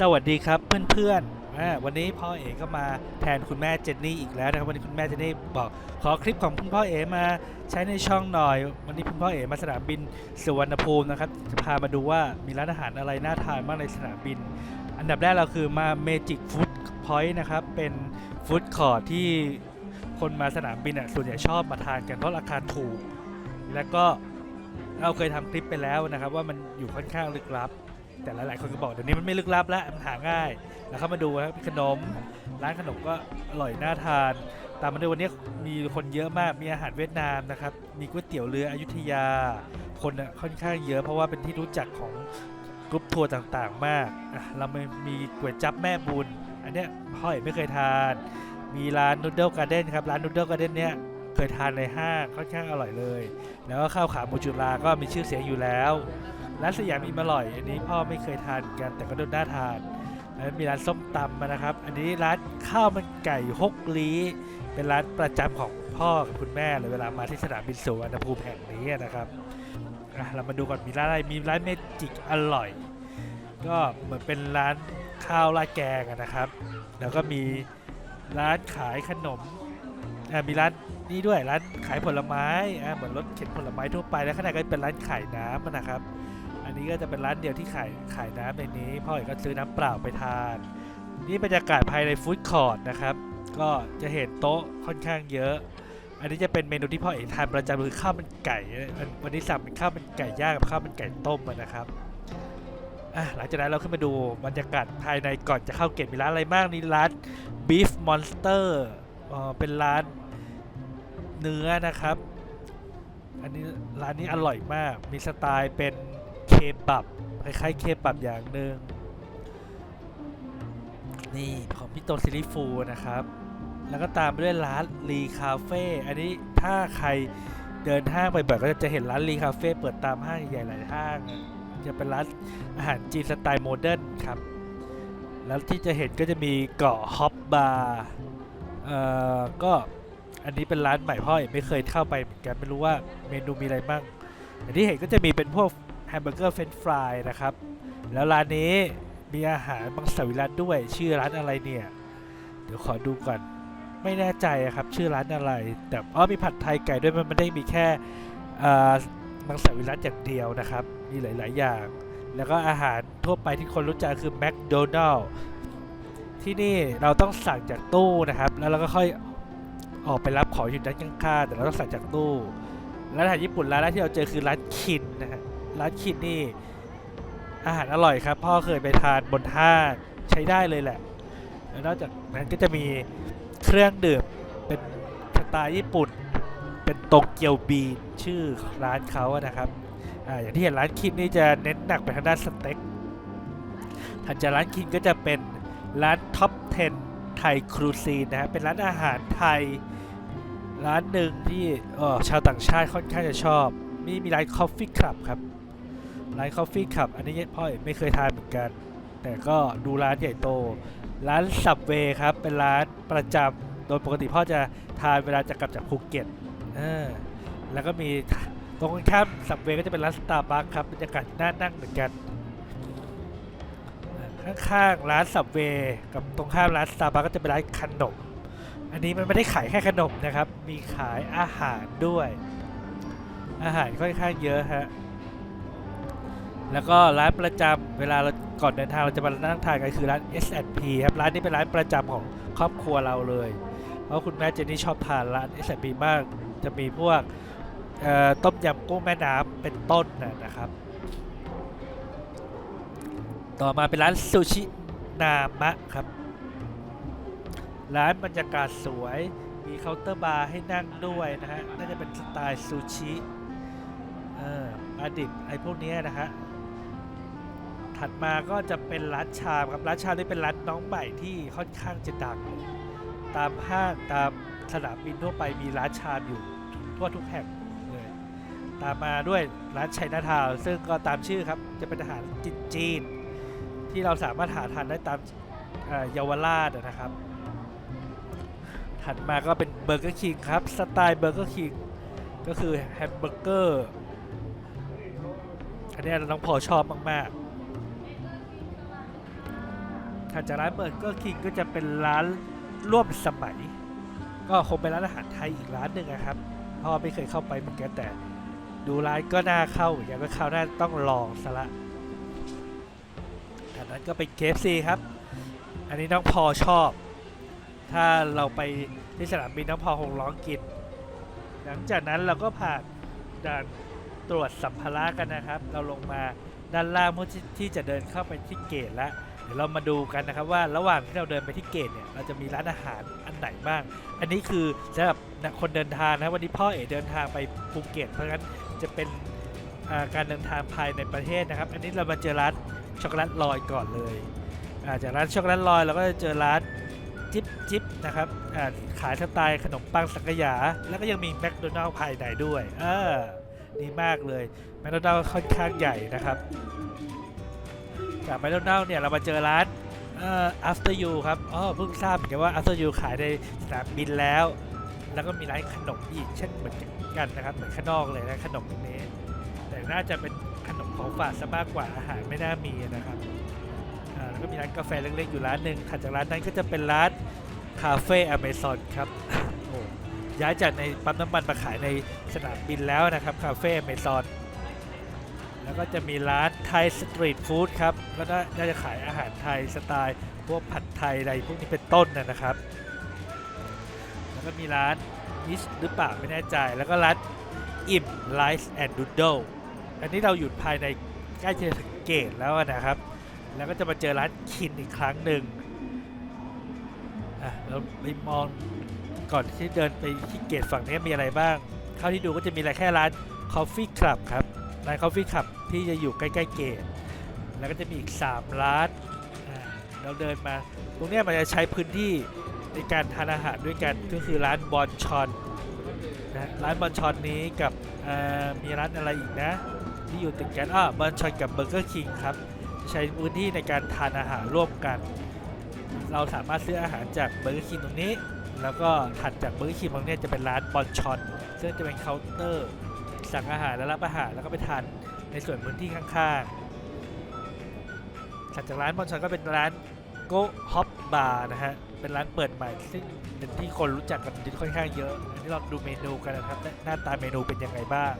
สวัสดีครับเพื่อนๆ วันนี้พ่อเอ๋ก็มาแทนคุณแม่เจนนี่อีกแล้วนะครับวันนี้คุณแม่เจนนี่บอกขอคลิปของคุณพ่อเอ๋มาใช้ในช่องหน่อย วันนี้คุณพ่อเอ๋มาสนามบินสุวรรณภูมินะครับจะพามาดูว่ามีร้านอาหารอะไรน่าทานบ้างในสนามบิน อันดับแรกเราคือมา Magic Food Point นะครับเป็นฟู้ดคอร์ทที่คนมาสนามบินอะส่วนใหญ่ชอบมาทานกันเพราะราคาถูก แล้วก็เราเคยทำคลิปไปแล้วนะครับว่ามันอยู่ค่อนข้างลึกลับ แต่หลายๆคนก็บอกเดี๋ยวนี้มันไม่ลึกลับแล้วมันหาง่ายแล้วเข้ามาดูครับขนม ร้านขนมก็อร่อยน่าทาน ตามมาดูวันนี้มีคนเยอะมากมีอาหารเวียดนามนะครับมีก๋วยเตี๋ยวเรืออยุธยา คนน่ะค่อนข้างเยอะเพราะว่าเป็นที่รู้จักของกรุ๊ปทัวร์ต่างๆ มากเราไม่มีก๋วยจั๊บแม่บุญ อันเนี้ยพ่อเห็นไม่เคยทาน มีร้านนูเดิลการ์เด้นครับร้านนูเดิลการ์เด้นเนี้ยเคยทานในห้างค่อนข้างอร่อยเลย แล้วก็ข้าวขาหมูจุฬาก็มีชื่อเสียงอยู่แล้ว ร้านสยามอิมอร่อย อันนี้พ่อไม่เคยทานกันแต่ก็ดูน่าทานแล้วมีร้านส้มตำมานะครับ อันนี้ร้านข้าวมันไก่ฮกลีเป็นร้านประจำของพ่อกับคุณแม่เลยเวลามาที่สนามบินสุวรรณภูมิแห่งนี้นะครับอะเรามาดูก่อนมีร้านอะไรมีร้านเมจิกอร่อย ก็เหมือนเป็นร้านข้าวราดแกงนะครับ แล้วก็มีร้านขายขนม มีร้านนี่ด้วยร้านขายผลไม้อะเหมือนรถเข็นผลไม้ทั่วไปแล้วข้างในก็เป็นร้านขายน้ำนะครับ อันนี้ก็จะเป็นร้านเดียวที่ขายขายน้ำในนี้พ่อเอกก็ซื้อน้ำเปล่าไปทาน นี่บรรยากาศภายในฟู้ดคอร์ทนะครับ ก็จะเห็นโต๊ะค่อนข้างเยอะ อันนี้จะเป็นเมนูที่พ่อเอกทานประจำคือข้าวมันไก่ วันนี้สั่งเป็นข้าวมันไก่ย่างกับข้าวมันไก่ต้มนะครับหลังจากนั้นเราขึ้นมาดูบรรยากาศภายในก่อนจะเข้าเกตมีร้านอะไรบ้างนี่ร้าน Beef Monster อ๋อเป็นร้านเนื้อนะครับ อันนี้ร้านนี้อร่อยมาก มีสไตล์เป็นเคบับคล้ายๆเคบับอย่างหนึ่งนี่ของพี่โตซิลิฟูนะครับ แล้วก็ตามไปด้วยร้านรีคาเฟ่ อันนี้ถ้าใครเดินห้างบ่อยๆก็จะเห็นร้านรีคาเฟ่เปิดตามห้างใหญ่ๆหลายห้าง จะเป็นร้านอาหารจีนสไตล์โมเดิร์นครับ แล้วที่จะเห็นก็จะมีเกาะฮอปบาร์ เอ่อก็อันนี้เป็นร้านใหม่พ่อเองไม่เคยเข้าไปเหมือนกันไม่รู้ว่าเมนูมีอะไรบ้างอย่างที่เห็นก็จะมีเป็นพวกแฮมเบอร์เกอร์เฟรนฟรายนะครับ แล้วร้านนี้มีอาหารมังสวิรัตด้วย ชื่อร้านอะไรเนี่ย เดี๋ยวขอดูก่อน ไม่แน่ใจครับ ชื่อร้านอะไร แต่อ๋อมีผัดไทยไก่ด้วยมันไม่ได้มีแค่มังสวิรัตอย่างเดียวนะครับ มีหลาย ๆ อย่าง แล้วก็อาหารทั่วไปที่คนรู้จักคือแมคโดนัลล์ ที่นี่เราต้องสั่งจากตู้นะครับ แล้วเราก็ค่อยออกไปรับของอยู่ด้านข้างๆแต่เราต้องสั่งจากตู้ร้านอาหารญี่ปุ่นร้านแรกที่เราเจอคือร้านคินนะฮะร้านคินนี่ อาหารอร่อยครับ พ่อเคยไปทานบนห้าใช้ได้เลยแหละแล้วนอกจากนั้นก็จะมีเครื่องดื่มเป็นสไตล์ญี่ปุ่น เป็นโตเกียวบีนชื่อร้านเขาอะนะครับออย่างที่เห็นร้านคินนี่จะเน้นหนักไปทางด้านสเต็กถัดจากร้านคินก็จะเป็น ร้านท็อป 10 ไทยครูซีนนะฮะเป็นร้านอาหารไทย ร้านหนึ่งที่เออชาวต่างชาติค่อนข้างจะชอบมีมีร้าน Coffee Club ครับร้าน Coffee Club อันนี้พ่อไม่เคยทานเหมือนกัน แต่ก็ดูร้านใหญ่โต ร้าน Subway ครับเป็นร้านประจำโดยปกติพ่อจะทานเวลาจะกลับจากภูเก็ตเออแล้วก็มีตรงข้าม Subway ก็จะเป็นร้าน Starbucks ครับบรรยากาศน่านั่งเหมือนกัน ข้างๆร้าน Subway กับตรงข้ามร้าน Starbucks ก็จะเป็นร้านขนม อันนี้มันไม่ได้ขายแค่ขนมนะครับ มีขายอาหารด้วย อาหารค่อนข้างเยอะฮะแล้วก็ร้านประจำเวลาเราก่อนเดินทางเราจะมานั่งทานกันคือร้าน S&P ครับร้านนี้เป็นร้านประจำของครอบครัวเราเลย เพราะคุณแม่เจนนี่ชอบทานร้าน S&P มากจะมีพวกต้มยำกุ้งแม่น้ำเป็นต้นนะครับ ต่อมาเป็นร้านซูชินามะครับ ร้านบรรยากาศสวย มีเคาน์เตอร์บาร์ให้นั่งด้วยนะฮะ น่าจะเป็นสไตล์ซูชิ เออปลาดิบไอ้พวกนี้นะฮะ ถัดมาก็จะเป็นร้านชามครับ ร้านชามนี่เป็นร้านน้องใหม่ที่ค่อนข้างจะดัง ตามห้างตามสนามบินทั่วไปมีร้านชามอยู่ทั่วทุกแห่งเลยตามมาด้วยร้านไชัยนาทาวน์ซึ่งก็ตามชื่อครับ จะเป็นอาหารจีน ที่เราสามารถหาทานได้ตามเยาวราชนะครับ ถัดมาก็เป็นเบอร์เกอร์คิงครับ สไตล์เบอร์เกอร์คิงก็คือแฮมเบอร์เกอร์ อันนี้น้องพอชอบมาก ๆ ถัดจากร้านเบอร์เกอร์คิงก็จะเป็นร้านร่วมสมัย ก็คงเป็นร้านอาหารไทยอีกร้านหนึ่งนะครับ พ่อไม่เคยเข้าไปเหมือนกันแต่ดูร้านก็น่าเข้าเหมือนกันก็คราวหน้าต้องลองซะละ จากนั้นก็เป็นเคฟซีครับ อันนี้น้องพอชอบ ถ้าเราไปที่สนามบินน้องพอคงร้องกินหลังจากนั้นเราก็ผ่านด่านตรวจสัมภาระกันนะครับ เราลงมาด้านล่างเพื่อที่จะเดินเข้าไปที่เกตแล้วเดี๋ยวเรามาดูกันนะครับว่าระหว่างที่เราเดินไปที่เกตเนี่ยเราจะมีร้านอาหารอันไหนบ้าง อันนี้คือสำหรับคนเดินทางนะวันนี้พ่อเอ๋เดินทางไปภูเก็ตเพราะงั้นจะเป็นการเดินทางภายในประเทศนะครับ อันนี้เรามาเจอร้าน ช็อกโกแลตลอยก่อนเลยอาจากร้านช็อกโกแลตลอยเราก็จะเจอร้านจิ๊บจิ๊บนะครับขายสไตล์ขนมปังสังขยา แล้วก็ยังมีแมคโดนัลล์ภายในด้วยเออดีมากเลยแมคโดนัลล์ค่อนข้างใหญ่นะครับจากแมคโดนัลล์เนี่ยเรามาเจอร้านเอ่อ after you ครับอ๋อเพิ่งทราบเหมือนกันว่า after you ขายในสนามบินแล้ว แล้วก็มีร้านขนมอีกเช่นเหมือนกันนะครับเหมือนข้างนอกเลยนะขนมตรงนี้ แต่น่าจะเป็น นมของฝากซะมากกว่าอาหารไม่น่ามีนะครับแล้วก็มีร้านกาแฟเล็กๆอยู่ร้านหนึ่งถัดจากร้านนั้นก็จะเป็นร้านคาเฟ่อเมซอนครับโอ้ย้ายจากในปั๊มน้ำมันมาขายในสนามบินแล้วนะครับคาเฟ่อเมซอนแล้วก็จะมีร้านไทยสตรีทฟู้ดครับก็น่าน่าจะขายอาหารไทยสไตล์ พวกผัดไทยอะไรพวกนี้เป็นต้นนะครับ แล้วก็มีร้านนิสหรือเปล่าไม่แน่ใจ แล้วก็ร้านอิ่มไลฟ์แอนด์ดูด e อันนี้เราอยู่ภายในใกล้จะถึงเกตแล้วนะครับ แล้วก็จะมาเจอร้านคินอีกครั้งหนึ่งอะเราไปมองก่อนที่เดินไปที่เกตฝั่งนี้มีอะไรบ้าง เข้าที่ดูก็จะมีอะไรแค่ร้าน Coffee Club ครับ ร้าน Coffee Club ที่จะอยู่ใกล้ๆเกต แล้วก็จะมีอีก 3 ร้านเราเดินมา ตรงนี้มันจะใช้พื้นที่ในการทานอาหารด้วยกัน ก็คือร้านบอนชอนนะ ร้านบอนชอนนี้กับมีร้านอะไรอีกนะ ที่อยู่ติดกันอ่าบอนชอนกับเบอร์เกอร์คิงครับใช้พื้นที่ในการทานอาหารร่วมกัน เราสามารถซื้ออาหารจากเบอร์เกอร์คิงตรงนี้ แล้วก็ถัดจากเบอร์เกอร์คิงตรงนี้จะเป็นร้านบอนชอนซึ่งจะเป็นเคาน์เตอร์สั่งอาหารแล้วรับอาหารแล้วก็ไปทานในส่วนพื้นที่ข้างๆถัดจากร้านบอนชอนก็เป็นร้านโกฮอปบาร์นะฮะเป็นร้านเปิดใหม่ซึ่งเป็นที่คนรู้จักกันค่อนข้างเยอะ อันนี้เราดูเมนูกันนะครับ หน้าตาเมนูเป็นยังไงบ้าง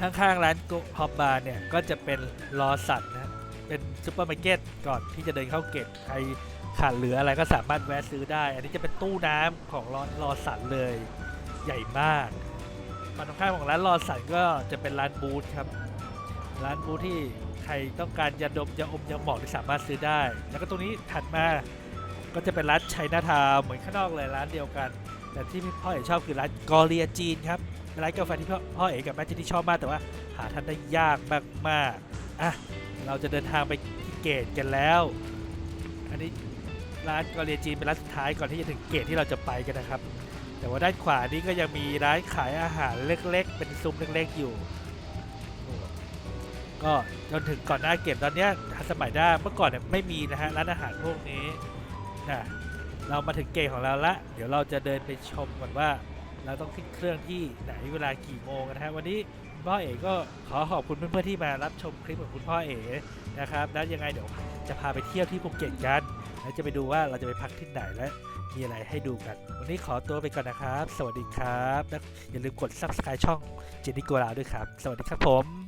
ข้างๆร้านโกฮอปบาร์เนี่ย ก็จะเป็นรอสัตว์นะ เป็นซูเปอร์มาร์เก็ตก่อนที่จะเดินเข้าเก็ตใครขาดเหลืออะไรก็สามารถแวะซื้อได้ อันนี้จะเป็นตู้น้ำของรอรอสันเลยใหญ่มากฝั่งตรงข้ามของร้านรอสันก็จะเป็นร้านบูธครับ ร้านบูธที่ใครต้องการยาดมยาอมยาหมองที่สามารถซื้อได้ แล้วก็ตรงนี้ถัดมาก็จะเป็นร้านชัยนาทาวเหมือนข้างนอกเลยร้านเดียวกัน แต่ที่พ่อเอกชอบคือร้านกอเรียจีนครับ เป็นร้านกาแฟที่พ่อพอเอกกับแม่เจนที่ชอบมากแต่ว่า หาทานได้ยากมากๆอะเราจะเดินทางไปที่เกตกันแล้ว อันนี้ร้านกอเรียจีนเป็นร้านสุดท้ายก่อนที่จะถึงเกตที่เราจะไปกันนะครับ แต่ว่าด้านขวานี้ก็ยังมีร้านขายอาหารเล็กๆ เป็นซุ้มเล็กๆอยู่ ก็จนถึงก่อนหน้าเก็บตอนเนี้ยทันสมัยได้เมื่อก่อนเนี่ยไม่มีนะฮะร้านอาหารพวกนี้นะเรามาถึงเกตของเราละ เดี๋ยวเราจะเดินไปชมก่อนว่า เราต้องขึ้นเครื่องที่ไหนเวลากี่โมงนะฮะวันนี้พ่อเอ๋ก็ขอขอบคุณเพื่อนๆที่มารับชมคลิปของคุณพ่อเอ๋นะครับแล้วยังไงเดี๋ยวจะพาไปเที่ยวที่ภูเก็ตกันแล้วจะไปดูว่าเราจะไปพักที่ไหนและมีอะไรให้ดูกัน วันนี้ขอตัวไปก่อนนะครับ สวัสดีครับ อย่าลืมกด subscribe ช่องเจนนี่โกลาด้วยครับ สวัสดีครับผม